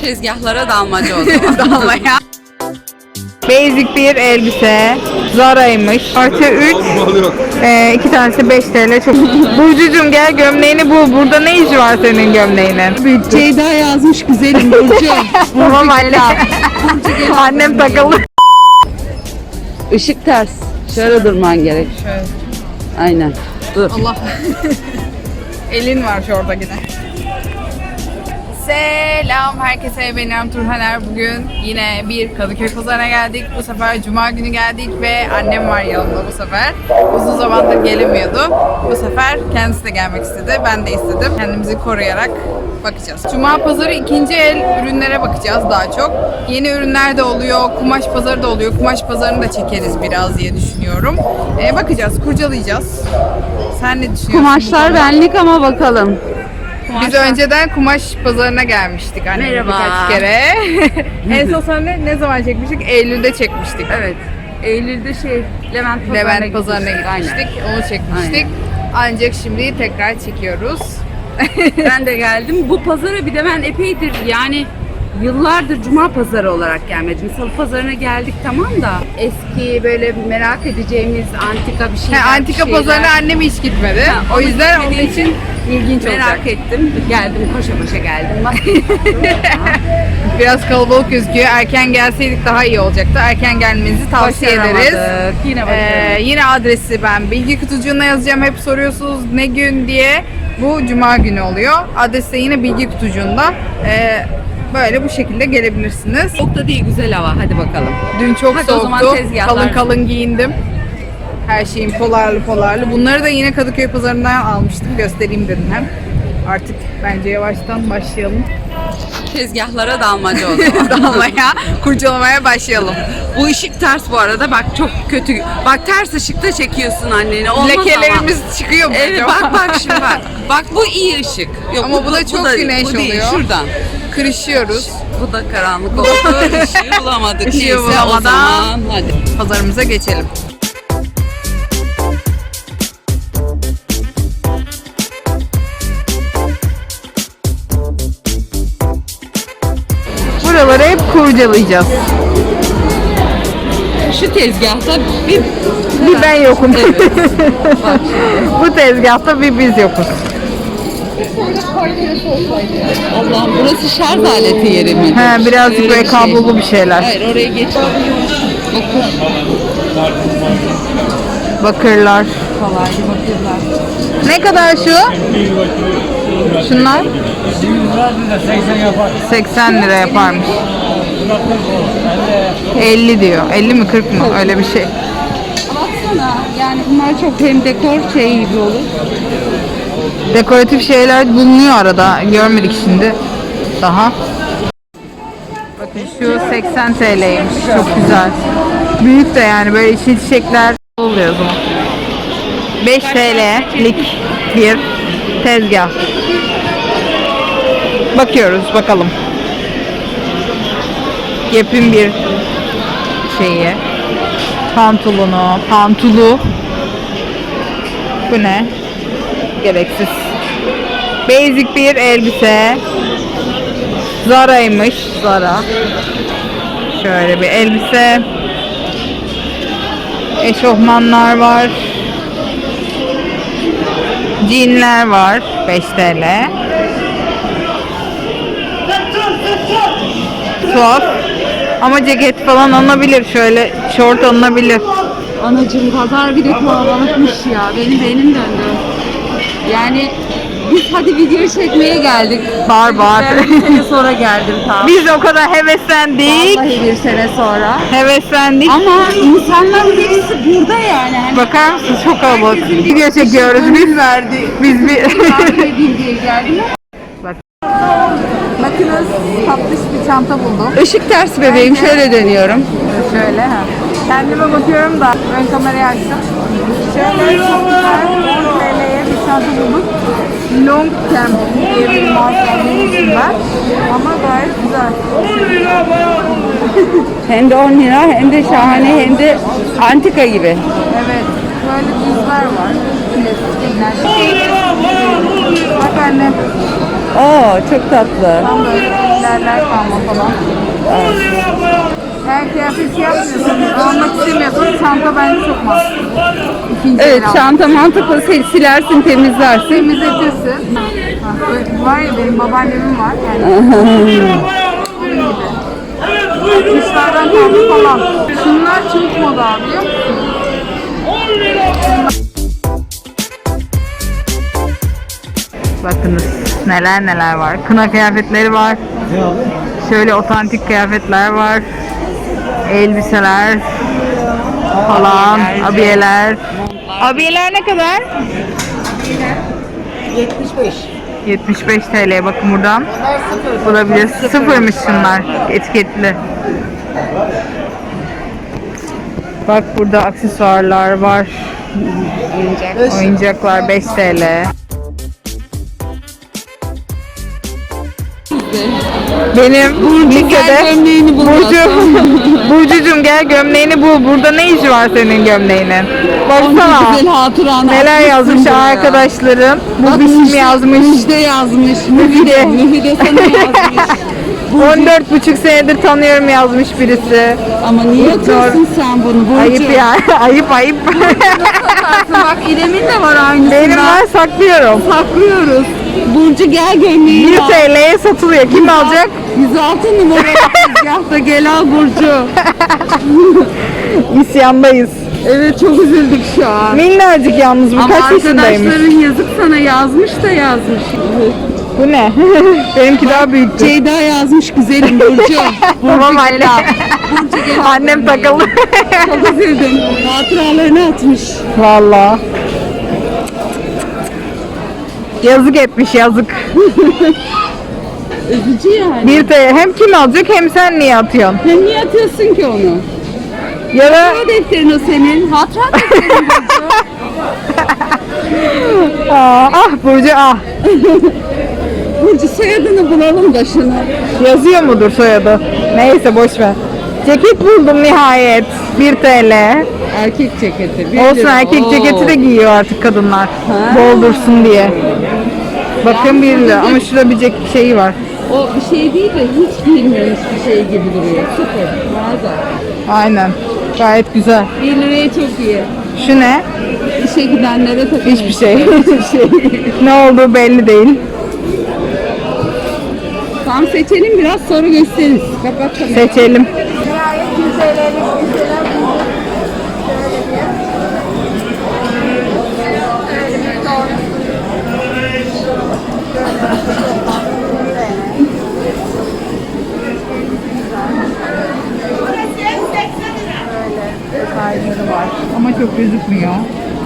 Tezgahlara dalmaca o zaman. Dalmaya. Basic bir elbise. Zara'ymış. Artı 3. Ee, iki tanesi 5 TL. Çok. Burcucuğum gel gömleğini bul. Burada ne işi var senin gömleğinin? Ceyda yazmış güzelim Burcu. Tamam anne. Annem takıldı. Işık ters. Şöyle durman gerek. Şöyle. Aynen. Dur. Allah. Elin var şu orada yine. Selam herkese benim Turhaner. Bugün yine bir Kadıköy pazarına geldik. Bu sefer Cuma günü geldik ve annem var yanımda bu sefer. Uzun zamandır gelemiyordu. Bu sefer kendisi de gelmek istedi. Ben de istedim. Kendimizi koruyarak bakacağız. Cuma pazarı ikinci el ürünlere bakacağız daha çok. Yeni ürünler de oluyor, kumaş pazarı da oluyor. Kumaş pazarını da çekeriz biraz diye düşünüyorum. Ee, bakacağız, kurcalayacağız. Sen ne düşünüyorsun? Kumaşlar benlik ama bakalım. Biz önceden kumaş pazarına gelmiştik annemle Merhaba. birkaç kere. en son seninle ne zaman çekmiştik? Eylül'de çekmiştik. Evet. Eylül'de şey Levent Pazarı'na Levent pazarına gitmiştik. gitmiştik. Onu çekmiştik. Ancak şimdi tekrar çekiyoruz. ben de geldim. Bu pazara bir de ben epeydir yani yıllardır cuma pazarı olarak gelmedim. Salı pazarına geldik tamam da eski böyle merak edeceğimiz antika bir şeyler. Ha, antika bir şeyler. pazarına annem hiç gitmedi. Ha, o yüzden onun için ilginç olacak. merak ettim. Geldim koşa koşa geldim. Biraz kalabalık gözüküyor. Erken gelseydik daha iyi olacaktı. Erken gelmenizi tavsiye ederiz. Yine Ee, yine adresi ben bilgi kutucuğuna yazacağım. Hep soruyorsunuz ne gün diye. Bu cuma günü oluyor. Adres de yine bilgi kutucuğunda. Ee, böyle bu şekilde gelebilirsiniz. Çok da değil güzel hava. Hadi bakalım. Dün çok Hadi o zaman soğuktu. tezgahlar. Kalın kalın giyindim. Her şeyim polarlı polarlı. Bunları da yine Kadıköy pazarından almıştım. Göstereyim dedim hem. Artık bence yavaştan başlayalım. Tezgahlara dalmaca o zaman. Dalmaya, kurcalamaya başlayalım. Bu ışık ters bu arada. Bak çok kötü. Bak ters ışıkta çekiyorsun anneni. Olmaz Lekelerimiz çıkıyor mu ama. Evet acaba? bak bak şimdi bak. Bak bu iyi ışık. Yok, Ama bu da çok güneş oluyor. Şuradan. Kırışıyoruz. Bu da karanlık oldu. Işığı bulamadık. Işığı Neyse o bulamadan- zaman hadi. Pazarımıza geçelim. Buraları hep kurcalayacağız. Şu tezgahta bir Bir ben yokum. Evet. bak Bu tezgahta bir biz yokuz. Allah'ım burası şarj aleti yeri mi? He, birazcık Öyle böyle şey. kablolu bir şeyler. Hayır oraya geç. Okur. Bakırlar. Kolaydı bakıyorlar. Ne kadar şu? Şunlar? 80 lira yaparmış. 50 diyor. 50 mi 40 mı? Öyle bir şey. Baksana yani bunlar çok hem dekor şey gibi olur. Dekoratif şeyler bulunuyor arada. Görmedik şimdi. Daha. Bakın şu 80 TL'ymiş. Çok güzel. Büyük de yani böyle içi çiçekler oluyor o zaman. 5 TL'lik bir tezgah. Bakıyoruz bakalım. Yepin bir şeyi. Pantolonu, pantulu. Bu ne? Gereksiz. Basic bir elbise. Zara'ymış. Zara. Şöyle bir elbise. Eşofmanlar var. Jeanler var. 5 TL. Tuhaf. Ama ceket falan alınabilir. Şöyle şort alınabilir. Anacığım pazar bir de kalabalıkmış ya. Benim beynim döndü. Yani biz hadi video çekmeye geldik. Bağır. Ben bir sene sonra geldim tam. Biz o kadar heveslendik. Vallahi bir sene sonra. Heveslendik. Ama insanların hepsi burada yani. Hani Bakar mısın çok kalabalık. Herkesin bir Video çekiyoruz biz. verdi. Biz bir takip edeyim diye geldim. Bakınız tatlış bir çanta buldum. Işık ters bebeğim şöyle dönüyorum. Şöyle ha. Kendime bakıyorum da ön kamerayı açtım. Şöyle çok güzel 10 TL'ye bir çanta bulduk. Long Camp diye bir marka bulmuşum ben. Ama gayet güzel. Hem de 10 lira hem de şahane hem de antika gibi. Evet. Böyle düzler var. Klasikler. Bak anne. Oo çok tatlı. Tam böyle ilerler kalma falan. Eğer kıyafet şey yapmıyorsanız, almak istemiyorsanız çanta bence çok mantıklı. İkinci Evet el çanta mantıklı Sil- silersin temizlersin. temizletirsin. Ha, böyle var ya benim babaannemin var yani. Kışlardan kaldı falan. Şunlar Türk moda biliyor musun? Bakınız neler neler var. Kına kıyafetleri var. Şöyle otantik kıyafetler var. Elbiseler falan, abiyeler. Abiyeler ne kadar? 75. 75 TL bakın buradan. Bulabilir. Sıfırmış şunlar etiketli. Bak burada aksesuarlar var. Oyuncaklar 5 TL. Benim lisede gömleğini bul Burcu, Burcucuğum gel gömleğini bul. Burada ne işi var senin gömleğinin? Baksana. Güzel hatıran. Neler yazmış arkadaşlarım. Bu biçim yazmış. Müjde yazmış. Müjde. Müjde sana yazmış. 14 buçuk senedir tanıyorum yazmış birisi. Ama niye atıyorsun sen bunu Burcu? Ayıp ya. ayıp ayıp. Bak İrem'in de var aynısından. Benim var saklıyorum. Saklıyoruz. Burcu gel gömleğini 1 al. TL'ye satılıyor. Kim alacak? 106 numara tezgahta gel al Burcu. İsyandayız. Evet çok üzüldük şu an. Minnacık yalnız bu Ama kaç yaşındaymış? arkadaşların yazık sana yazmış da yazmış. Bu ne? Benimki daha büyüktü. Ceyda yazmış güzelim Burcu. Tamam anne. Burcu gel al Annem takıldı. Çok üzüldüm. Hatıralarını atmış. Vallahi. Yazık etmiş yazık. Üzücü yani. Bir TL hem kim alacak hem sen niye atıyorsun? Sen niye atıyorsun ki onu? Ya da Hatıra defterin o senin. Hatıra defterin Burcu. Aa, ah Burcu ah. Burcu soyadını bulalım da şunu. Yazıyor mudur soyadı? Neyse boş ver. Ceket buldum nihayet. 1 TL. Erkek ceketi. bir Olsun lira. erkek Oo. ceketi de giyiyor artık kadınlar. Ha. Bol dursun diye. Bakın 1 lira ama şurada bir ceket şeyi var. O bir şey değil de hiç giyilmemiş bir şey gibi duruyor. Süper. Mağaza. Aynen. Gayet güzel. 1 liraya çok iyi. Şu ne? İşe gidenlere takılmış. Hiçbir şey. Şey. ne olduğu belli değil. Tam seçelim biraz sonra gösteririz. Kapat. Seçelim. Nihayet 150 çok gözükmüyor.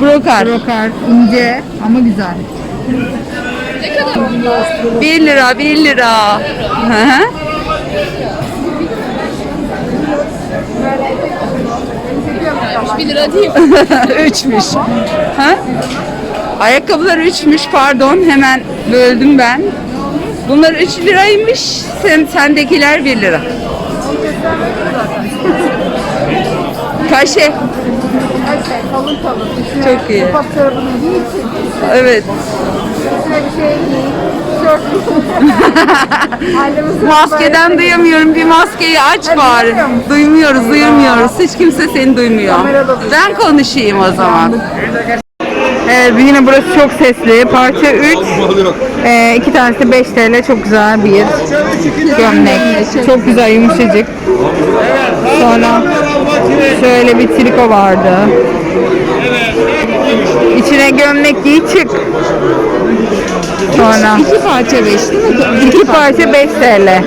Brokar. Brokar. ince ama güzel. 1 lira 1 lira. Hı hı. Bir lira değil. Üçmüş. Ha? Ayakkabılar üçmüş pardon hemen böldüm ben. Bunlar 3 liraymış. Sen, sendekiler 1 lira. Kaşe. Kalın kalın. Çok iyi. Ufak çorabını giy için. Evet. Üstüne bir şey giy. Tişört. Annemiz Maskeden duyamıyorum. Bir maskeyi aç bari. duymuyor musun? Duymuyoruz, duymuyoruz. Hiç kimse seni duymuyor. Kamerada duyuyor. Ben konuşayım o zaman. Evet yine burası çok sesli. Parça 3. Ee, iki tanesi 5 TL. Çok güzel bir gömlek. Çok güzel yumuşacık. Sonra şöyle bir triko vardı. İçine gömlek giy çık. Sonra İki parça beş değil mi? iki parça 5 TL.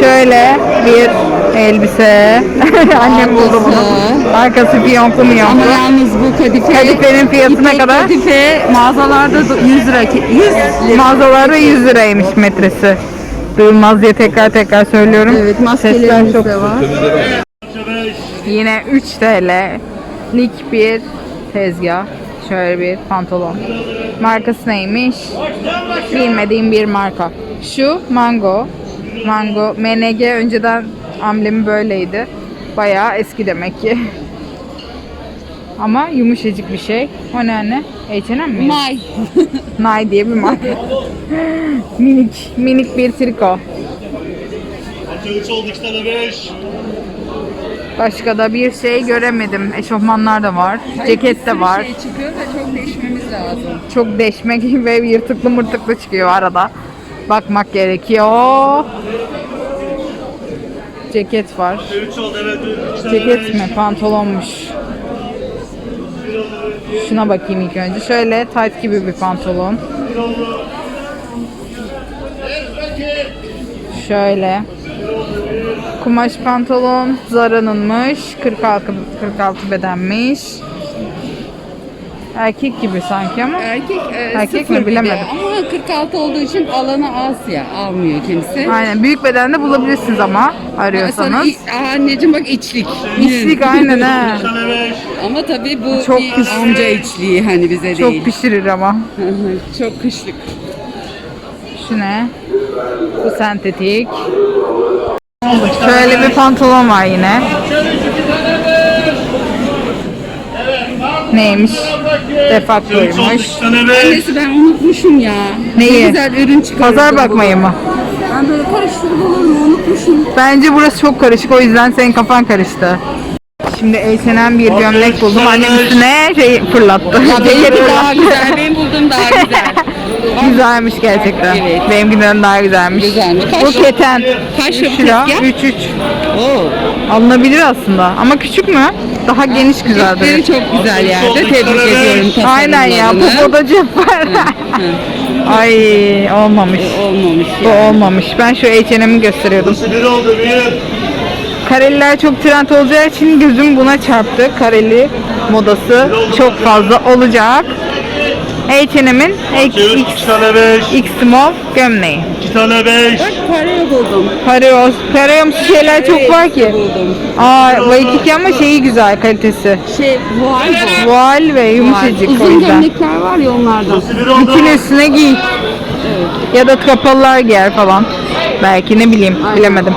Şöyle bir elbise. Annem buldu bunu. Arkası fiyonklu Ama miyonklu. yalnız bu kadife... Kadifenin fiyatı ne kadar? Kadife mağazalarda da 100 lira. 100 lira. Mağazalarda 100 liraymış metresi. Duyulmaz diye tekrar tekrar söylüyorum. Evet maskelerimiz çok. de var. Yine 3 TL'lik bir tezgah. Şöyle bir pantolon. Markası neymiş? Bilmediğim bir marka. Şu Mango. Mango. MNG önceden amblemi böyleydi. Bayağı eski demek ki. Ama yumuşacık bir şey. O ne anne? H&M mi? May. Nay diye bir marka. Minik, minik bir triko. Bence 3 oldu 2 tane 5. Başka da bir şey göremedim. Eşofmanlar da var. Ceket de var. Şey çıkıyor da çok değişmemiz lazım. Çok deşmek ve yırtıklı mırtıklı çıkıyor arada. Bakmak gerekiyor. Ceket var. 3 oldu evet 2 tane Ceket 5. mi? Pantolonmuş. Şuna bakayım ilk önce. Şöyle tight gibi bir pantolon. Şöyle. Kumaş pantolon. Zara'nınmış. 46 46 bedenmiş. Erkek gibi sanki ama. Erkek, e, Erkek mi? Bilemedim. Ama 46 olduğu için alanı az ya. Almıyor kimse. Aynen. Büyük bedende bulabilirsiniz ama arıyorsanız. i- Aa, anneciğim bak içlik. İçlik aynen ha. 2 tane 5. Ama tabii bu Çok bir pis. amca içliği hani bize Çok değil. pişirir ama. Çok kışlık. Şu ne? Bu sentetik. Şöyle bir pantolon var yine. Neymiş? 3 oldu Defaklıymış. 2 tane 5. Annesi ben unutmuşum ya. Neyi? Ne güzel ürün çıkardım. Pazar bakmayı mı? Ben böyle karıştırıp olurum unutmuşum. Bence burası çok karışık o yüzden senin kafan karıştı. Şimdi H&M bir gömlek buldum. Annem üstüne şey fırlattı. Ya benimki daha güzel. Benim bulduğum daha güzel. Güzelmiş gerçekten. Evet. Benimkinden daha güzelmiş. Güzelmiş. Kaç Bu keten. Kaç 3 lira lira. tezgah? 3 3. Oo. Alınabilir aslında. Ama küçük mü? Daha geniş güzel duruyor. çok güzel yerde. Tebrik ediyorum Aynen ya. Popoda cep var. Ay olmamış. Olmamış Bu ya. olmamış. Ben şu H&M'i gösteriyordum. 1 oldu 1. Kareliler çok trend olacağı için gözüm buna çarptı. Kareli modası çok fazla olacak. H&M'in X, 2 tane 5. X small gömleği. 2 tane 5. Bak parayı buldum. Pareos, pareomsu şeyler çok var ki. Buldum. Aa, Waikiki ama şeyi güzel kalitesi. Şey vual bu. Voal ve yumuşacık o Uzun yüzden. gömlekler var ya onlardan. 1 oldu. Bütün üstüne giy. Ya da kapalılar giyer falan. Belki ne bileyim bilemedim.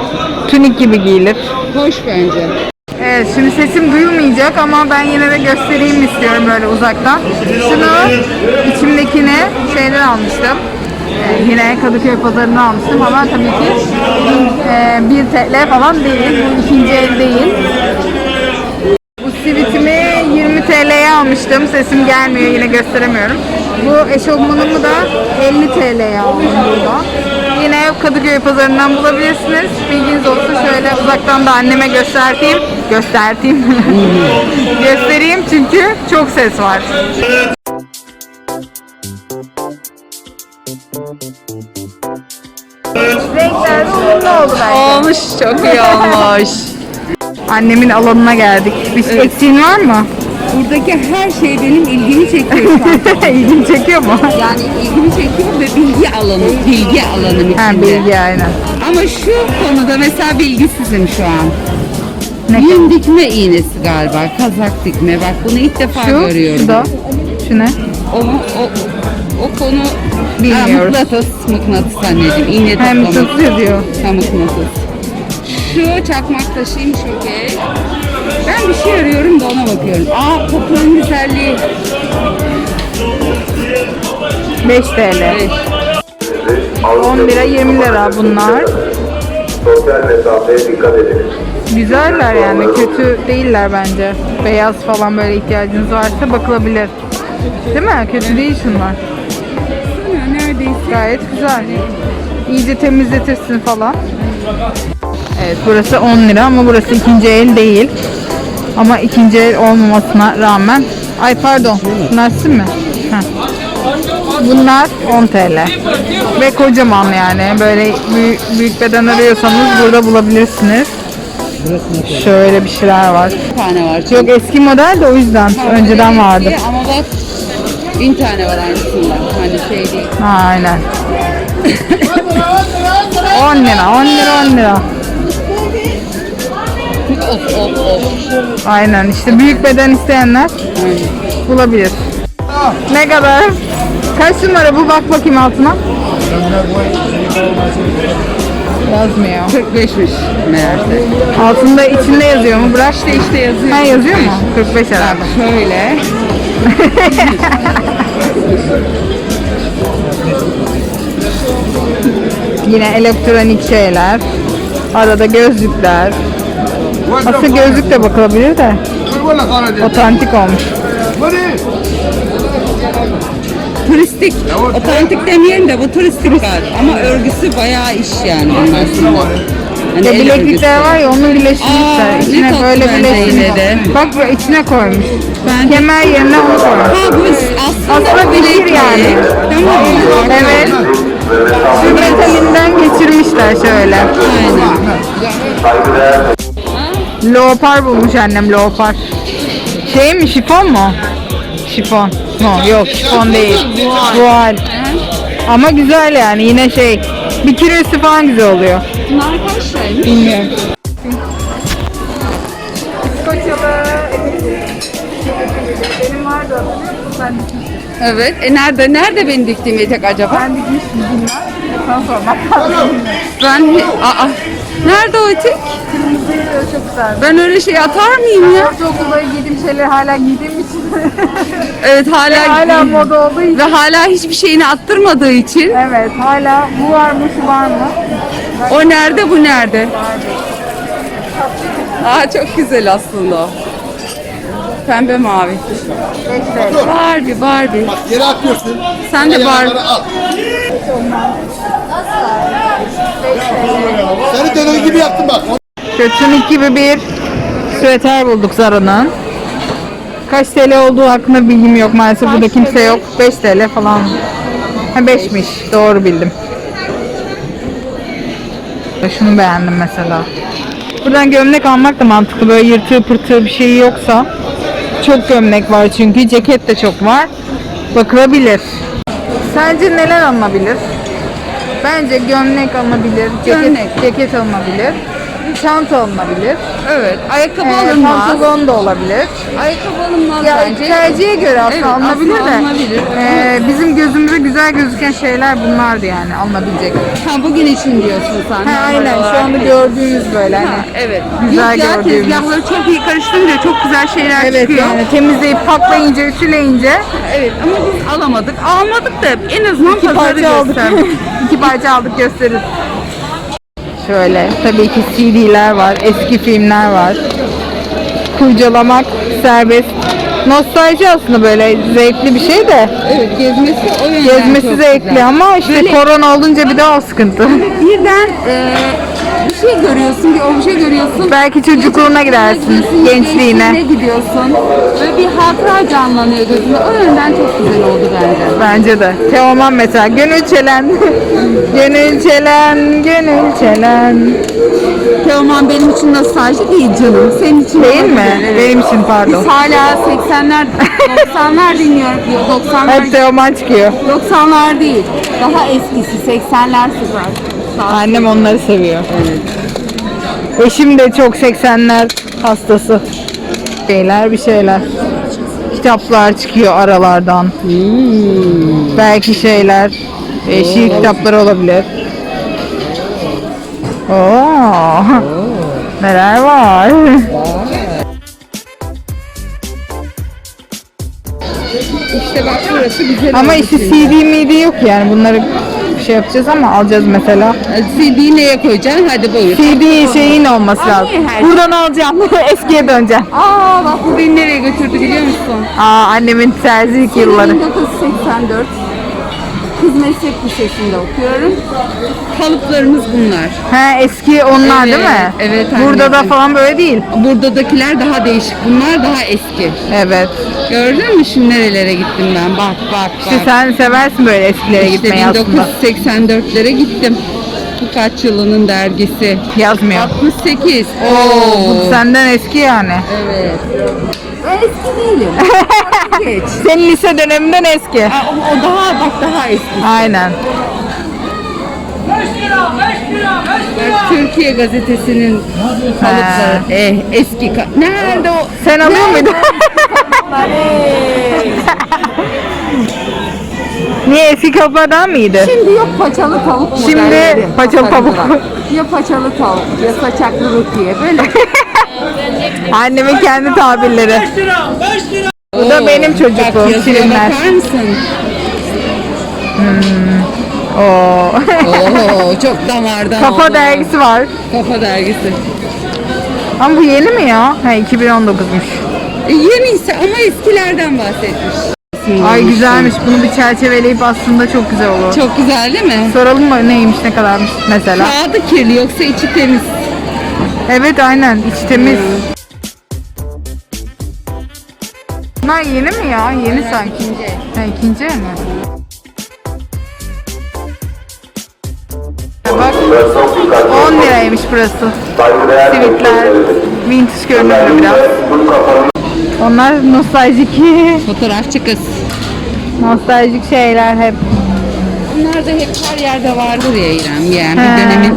Tunik gibi giyilir. Hoş bence. Evet şimdi sesim duyulmayacak ama ben yine de göstereyim istiyorum böyle uzaktan. Şunu içimdekini şeyden almıştım. Ee, yine Kadıköy pazarından almıştım ama tabii ki e, 1 TL falan değil. Bu ikinci el değil. Bu sivitimi 20 TL'ye almıştım. Sesim gelmiyor yine gösteremiyorum. Bu eşofmanımı da 50 TL'ye aldım burada. Yine Kadıköy pazarından bulabilirsiniz. Bilginiz olsun şöyle uzaktan da anneme göstereyim. Göstereyim. Göstereyim çünkü çok ses var. Renkler de uyumlu oldu bence. Olmuş çok iyi olmuş. Annemin alanına geldik. Bir eksiğin var mı? Buradaki her şey benim ilgimi çekiyor şu an. Çekiyor mu? Yani ilgimi çekiyor ve bilgi alanı, bilgi alanım Ha içinde. bilgi aynen. Ama şu konuda mesela bilgisizim şu an. Ne Yün dikme iğnesi galiba, kazak dikme. Bak bunu ilk defa Şu, görüyorum. şu da. Şu ne? O, o, o konu Bilmiyoruz. Ha, mıknatıs, mıknatıs anneciğim. İğne Hem toplamak. tutuyor diyor. Ha, mıknatıs. Şu çakmak taşıymış okey. Ben bir şey arıyorum da ona bakıyorum. Aa toprağın güzelliği. 5 TL. 10 lira 20 lira bunlar. Sosyal mesafeye dikkat ediniz. Güzeller yani kötü değiller bence. Beyaz falan böyle ihtiyacınız varsa bakılabilir. Değil mi? Kötü değil şunlar. Neredeyse. Gayet güzel. İyice temizletirsin falan. Evet burası 10 lira ama burası ikinci el değil. Ama ikinci el olmamasına rağmen. Ay pardon. Bunlar sizin mi? Heh. Bunlar 10 TL. Ve kocaman yani. Böyle büyük, büyük beden arıyorsanız burada bulabilirsiniz. Şöyle bir şeyler var. Bir tane var. Yok eski model de o yüzden. Önceden vardı. Ama bak bin tane var aynısından. Hani şey değil. Aynen. 10 lira, 10 lira, 10 lira. Of of of. Aynen işte büyük beden isteyenler bulabilir. Ne kadar? Kaç numara bu? Bak bakayım altına. Yazmıyor. 45'miş meğerse. Altında içinde yazıyor mu? Bırak. İşte işte yazıyor. Ha yazıyor mu? 45 herhalde. Şöyle. Yine elektronik şeyler. Arada gözlükler. Aslında gözlük de bakılabilir de. Otantik olmuş. Turistik, otantik demeyelim de bu turistik galiba. Ama örgüsü bayağı iş yani sonra. Hani Ya bileklikler var ya onu birleştirmişler. İçine böyle bence birleştirmiş. yine de. Bak bu içine koymuş. Ben Kemer yerine onu koymuş. Ha bu aslında, Aslında bileklik. yani. Tamam mı? Evet. Şu metalinden geçirmişler şöyle. Aynen. Leopar bulmuş annem leopar. Şey mi şifon mu? Şifon. No, yok şifon değil. Voal. Ama güzel yani yine şey. Bitirisi falan güzel oluyor. Bunlar kaç liraymış? Bilmiyorum. Benim vardı Ben Evet. E nerede nerede benim diktiğim etek acaba? Ben dikmiştim. Sana sormak Ben aa nerede o etek? çok güzel. Ben öyle şey atar mıyım ya? Ortaokulda giydiğim şeyleri hala giydiğim için Evet hala hala moda olduğu için ve hala hiçbir şeyini attırmadığı için. evet hala bu var mı şu var mı? O nerede bu nerede? Aa çok güzel aslında o. Pembe mavi. Barbie Barbie. Geri atıyorsun. Sen de Barbie. Seni döner gibi yaptım bak. Tunik gibi bir süveter bulduk Zara'nın. Kaç TL olduğu hakkında bilgim yok maalesef. Burada kimse yok. 5 TL falan. Ha 5'miş. Doğru bildim. Şunu beğendim mesela. Buradan gömlek almak da mantıklı. Böyle yırtığı pırtığı bir şey yoksa. Çok gömlek var çünkü. Ceket de çok var. Bakılabilir. Sence neler alınabilir? Bence gömlek alınabilir. Ceket, Gömlek. ceket alınabilir. Çanta alınabilir. Evet. Ayakkabı Ee, alınmaz. pantolon da olabilir. Ayakkabı alınmaz Ya bence. tercihe göre aslında Evet, alınabilir aslında de. alınabilir. ee, bizim gözümüze güzel gözüken şeyler bunlardı yani alınabilecek. Ha bugün için diyorsun sen. Ha, aynen şu olarak anda değil. gördüğünüz böyle Ha, hani. evet. Güzel Yok ya gördüğümüz. tezgahları çok iyi karıştırınca çok güzel şeyler Evet çıkıyor. yani temizleyip paklayınca, ütüleyince Evet ama biz alamadık. Almadık da en azından iki pazarı parça aldık. iki parça aldık gösteririz. Şöyle tabii ki CD'ler var, eski filmler var. Kurcalamak serbest. Nostalji aslında böyle zevkli bir şey de. evet gezmesi o yönden Gezmesi çok zevkli güzel. ama işte Böyle- korona olunca bir daha o sıkıntı. Birden e, bir şey görüyorsun, bir obje görüyorsun. Belki çocukluğuna gidersin, gençliğine. gidiyorsun. Böyle bir hatıra canlanıyor gözünde. O yönden çok güzel oldu bence. Bence de. Teoman mesela. Gönül çelen. gönül çelen, gönül çelen. Teoman benim için nostalji değil canım. Senin için Değil mi? evet. Benim için pardon. Biz hala 80'ler, 90'lar dinliyorum. Yok, 90'lar, Hep Teoman çıkıyor. 90'lar değil. Daha eskisi 80'ler süper. Annem onları seviyor. Eşim de çok 80'ler hastası. Şeyler bir şeyler. Kitaplar çıkıyor aralardan. Belki şeyler. Eşi kitapları olabilir. Oo. Neler var? İşte bak burası güzel Ama işte. CD midi yok yani bunları şey yapacağız ama alacağız mesela. CD'yi neye koyacaksın? Hadi buyur. CD şeyin olması lazım. her- Buradan alacağım. Eskiye döneceğim. Aa bak bu beni nereye götürdü biliyor musun? Aa annemin terzilik yılları. 1984 Kız Meslek Lisesi'nde okuyorum. Kalıplarımız bunlar. Ha eski onlar Evet, değil mi? evet Burada da falan böyle değil. Buradadakiler daha değişik. Bunlar daha eski. Evet. Gördün mü şimdi nerelere gittim ben? Bak bak İşte bak. sen seversin böyle eskilere İşte gitmeyi aslında. 1984'lere gittim. Bu kaç yılının dergisi? Yazmıyor. 68. Oo, Oo. bu senden eski yani. Evet. Eski değilim. Geç. Senin lise döneminden eski. Aa, o, o daha bak daha eski. Aynen. Türkiye gazetesinin kalıpları. Eh, eski ka- Nerede o? Sen alıyor muydun? Niye eski kafadan mıydı? Şimdi yok paçalı tavuk Şimdi modelleri. paçalı tavuk. Ya paçalı tavuk ya saçaklı rukiye böyle. Annemin kendi tabirleri. Bu da benim Bak çocukluğum. yazıya Şirinler. bakar mısın? Oo. Oo çok damardan Kafa oldu. dergisi var. Kafa dergisi. Ama bu yeni mi ya? He 2019'muş. E, yeniyse ama eskilerden bahsetmiş. Ay güzelmiş. Bunu bir çerçeveleyip aslında çok güzel olur. Çok güzel değil mi? Soralım mı neymiş ne kadarmış mesela? Kağıdı kirli yoksa içi temiz. Evet aynen iç temiz. Bunlar yeni mi ya? Yeni sanki. ikinci. Ha, ikinci el mi? Bak Çok dikkatli 10 liraymış burası. Sivitler. Vintage görünüyor biraz. Onlar nostaljik. Fotoğrafçı kız. nostaljik şeyler hep. Bunlar da hep her yerde vardır ya İrem. Yani He. bir dönemin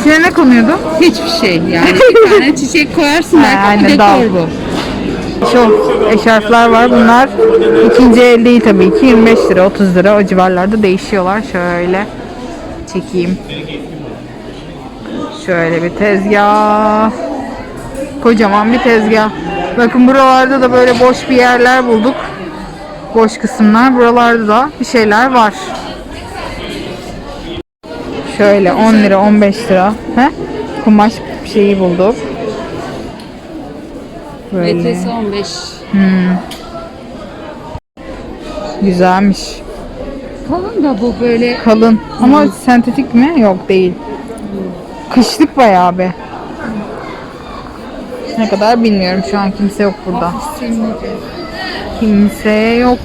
İçine ne konuyordu? hiçbir şey. Yani bir tane çiçek koyarsın belki aynen, bir dal. dekor bu. Çok eşarflar var. Bunlar ikinci el değil tabii ki. 25 lira, 30 lira o civarlarda değişiyorlar. Şöyle çekeyim. Şöyle bir tezgah. Kocaman bir tezgah. Bakın buralarda da böyle boş bir yerler bulduk. Boş kısımlar. Buralarda da bir şeyler var. Şöyle 10 lira, 15 lira. He? Kumaş şeyi bulduk. Böyle. Metresi 15. Güzelmiş. Kalın da bu böyle Kalın. Ama sentetik mi? Yok değil. Kışlık bayağı be. Ne kadar bilmiyorum. Şu an kimse yok burada. Kimse yok.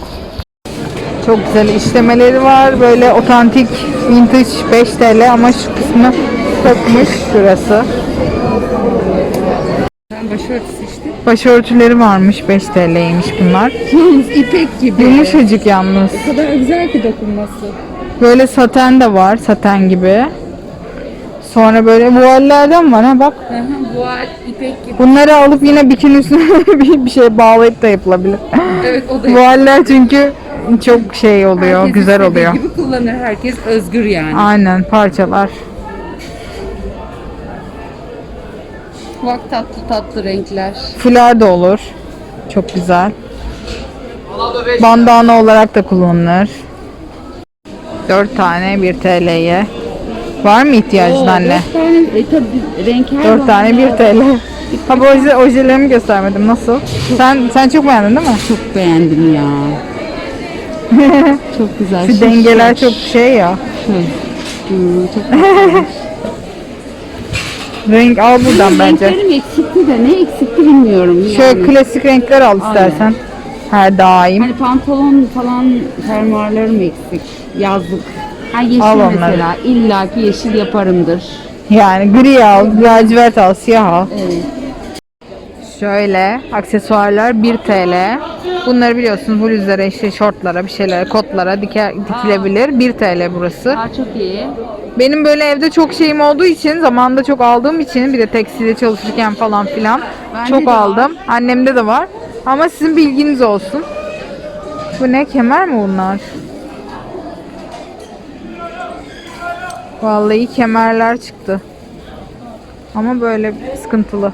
Çok güzel işlemeleri var. Böyle otantik vintage 5 TL ama şu kısmı sökmüş şurası. Başörtüsü işte. Başörtüleri varmış 5 TL'ymiş bunlar. Yalnız ipek gibi. Yumuşacık yalnız. O kadar güzel ki dokunması. Böyle saten de var, saten gibi. Sonra böyle vuallerden var ha bak. Hı hı, Bu al ipek gibi. Bunları alıp yine bikini üstüne bir bir şey bağlayıp da yapılabilir. Evet o da Vualler çünkü çok şey oluyor, Herkes güzel istediği oluyor. gibi kullanır. Herkes özgür yani. Aynen parçalar. Bak tatlı tatlı renkler. Fular da olur. Çok güzel. Bandana olarak da kullanılır. 4 tane 1 TL'ye. Var mı ihtiyacın anne? Dört tane, e, tabii renk her 4 zaman tane 1 var. TL. Ha bu oje, ojelerimi göstermedim. Nasıl? Sen sen çok beğendin değil mi? Çok beğendim ya. çok güzel. Şu dengeler çok şey ya. Hmm, çok Renk al buradan bence. Renklerim eksikti de ne eksikti bilmiyorum. Yani. Şöyle klasik renkler al istersen. Her daim. Hani pantolon falan fermuarlarım eksik. Yazlık. Ha yeşil Al onları. mesela. İlla ki yeşil yaparımdır. Yani gri al, lacivert al, siyah al. Evet. Şöyle aksesuarlar 1 TL. Bunları biliyorsunuz bluzlara, işte şortlara, bir şeylere, kotlara diker, dikilebilir. 1 TL burası. Aa, çok iyi. Benim böyle evde çok şeyim olduğu için, zamanında çok aldığım için bir de tekstilde çalışırken falan filan Bende çok de var. aldım. Annemde de var. Ama sizin bilginiz olsun. Bu ne? Kemer mi bunlar? Vallahi kemerler çıktı. Ama böyle sıkıntılı.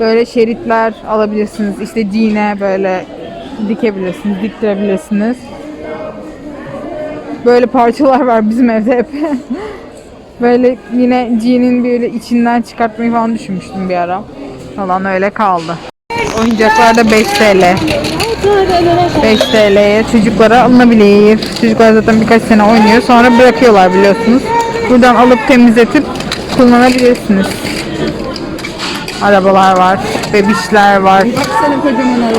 Böyle şeritler alabilirsiniz. İşte jean'e böyle dikebilirsiniz, diktirebilirsiniz. Böyle parçalar var bizim evde hep. böyle yine jean'in böyle içinden çıkartmayı falan düşünmüştüm bir ara. Falan öyle kaldı. Oyuncaklar da 5 TL. 5 TL'ye çocuklara alınabilir. Çocuklar zaten birkaç sene oynuyor. Sonra bırakıyorlar biliyorsunuz. Buradan alıp temizletip kullanabilirsiniz. Arabalar var. Bebişler var.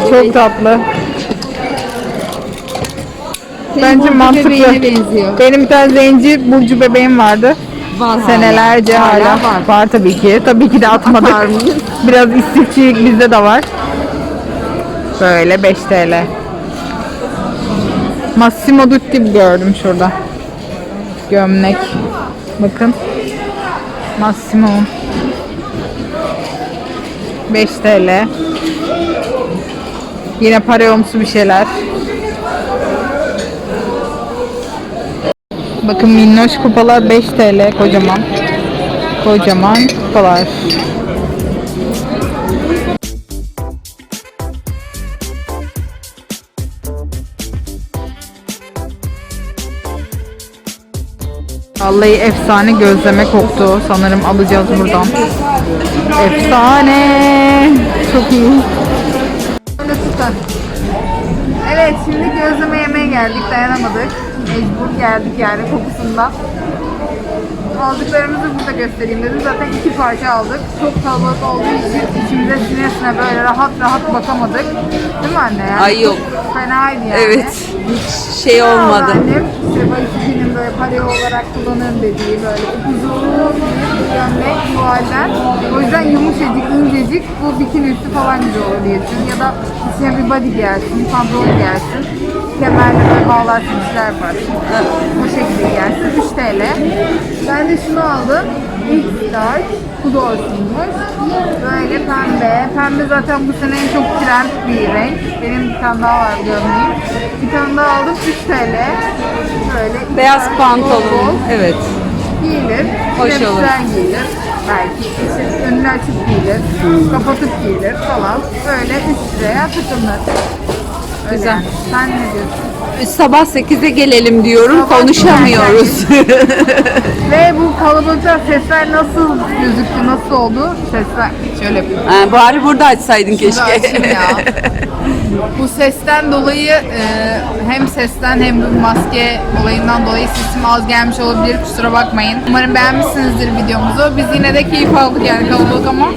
Çok tatlı. Bence mantıklı. benziyor. Benim bir tane zenci Burcu bebeğim vardı. Var hala. Senelerce hala, var. var. tabii ki. Tabii ki de atmadık. Atar mıyız? Biraz istifçilik bizde de var. Böyle 5 TL. Massimo Dutti gördüm şurada. Gömlek. Bakın. Massimo. 5 TL. Yine parayomsu bir şeyler. Bakın minnoş kupalar 5 TL kocaman. Kocaman kupalar. Vallahi efsane gözleme koktu. Sanırım alacağız buradan. Efsane. Çok iyi. Evet şimdi gözleme yemeye geldik. Dayanamadık. Mecbur geldik yani kokusundan. Aldıklarımızı burada göstereyim dedim. Zaten iki parça aldık. Çok kalabalık olduğu için içimize sine sine böyle rahat rahat bakamadık. Değil mi anne? Yani Ay yok. Fenaydı yani. Evet. Hiç şey olmadı. Annem işte Pare olarak kullanırım dediği böyle uzun bir gömlek bu halden. O yüzden yumuşacık, incecik bu bikini üstü falan güzel olur diye. Ya da içine bir body giyersin, pantolon giyersin. Kemerle böyle bağlarsın, şeyler yaparsın. O şekilde giyersin. 3 TL. Ben de şunu aldım. X large. Bu da olsunmuş. Böyle pembe. Pembe zaten bu sene en çok trend bir renk. Benim bir tane daha var gömleğim. Bir tane daha aldım 3 TL. Böyle Beyaz pantolon. Evet. giyilir. Hoş Yine olur. güzel giyilir. Belki işte önünü açık giyilir. Kapatıp giyilir falan. Böyle 3 liraya. Öyle Güzel. yani. Sen ne diyorsun? Sabah 8'e gelelim diyorum. Sabah konuşamıyoruz. Ve bu kalabalıkta sesler nasıl gözüktü, nasıl oldu? Sesler şöyle yapayım. Ha, bari burada açsaydın Şunu keşke. ya. Bu sesten dolayı e, hem sesten hem bu maske olayından dolayı sesim az gelmiş olabilir kusura bakmayın. Umarım beğenmişsinizdir videomuzu. Biz yine de keyif aldık yani kalabalık ama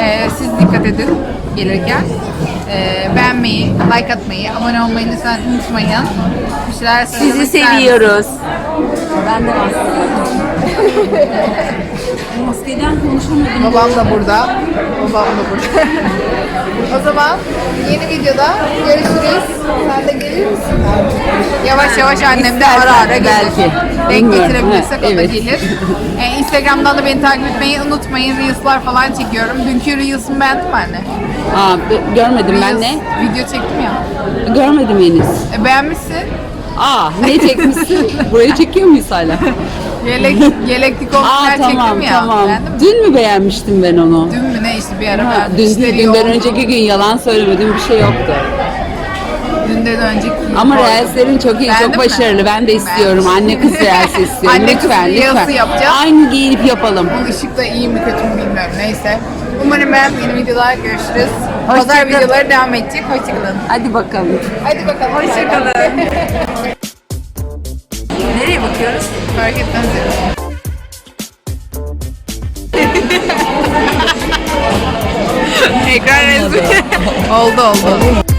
e, siz dikkat edin gelirken. E, beğenmeyi, like atmayı, abone olmayı lütfen unutmayın. Bir şeyler Sizi seviyoruz. Ben de Maskeden konuşamadım. Babam da burada. Babam da burada. o zaman yeni videoda görüşürüz. Sen de gelir misin? Yavaş yavaş annem de ara ara gelir. belki. Denk getirebilirsek o da evet. gelir. Ee, Instagram'dan da beni takip etmeyi unutmayın. Reels'lar falan çekiyorum. Dünkü Reels'ımı beğendin mi anne? Aa, be- görmedim ben ne? Video çektim ya. Görmedim henüz. E, beğenmişsin. Aa ne çekmişsin? Burayı çekiyor muyuz hala? Yelek, yeleklik Aa olsunlar tamam çektim ya. tamam. Beğendin mi? Dün mü beğenmiştim ben onu? Dün mü ne işte bir ara Ha, beğendim. dün değil, dünden yoğundu. önceki gün yalan söylemedim bir şey yoktu. Dünden önceki Ama reelslerin çok iyi, Beğendin çok mi? başarılı. Ben de istiyorum. Anne kız reels istiyorum. Anne kız lütfen, reels'i lütfen. yapacağız. Aynı giyinip yapalım. Bu ışık da iyi mi kötü mü bilmiyorum. Neyse. Umarım beğendiğiniz yeni videolar görüşürüz. Pazar videoları devam edecek. Hoşçakalın. Hadi bakalım. Hadi bakalım. Hoşçakalın. Nereye bakıyoruz? Fark etmez. Ekran resmi. oldu oldu.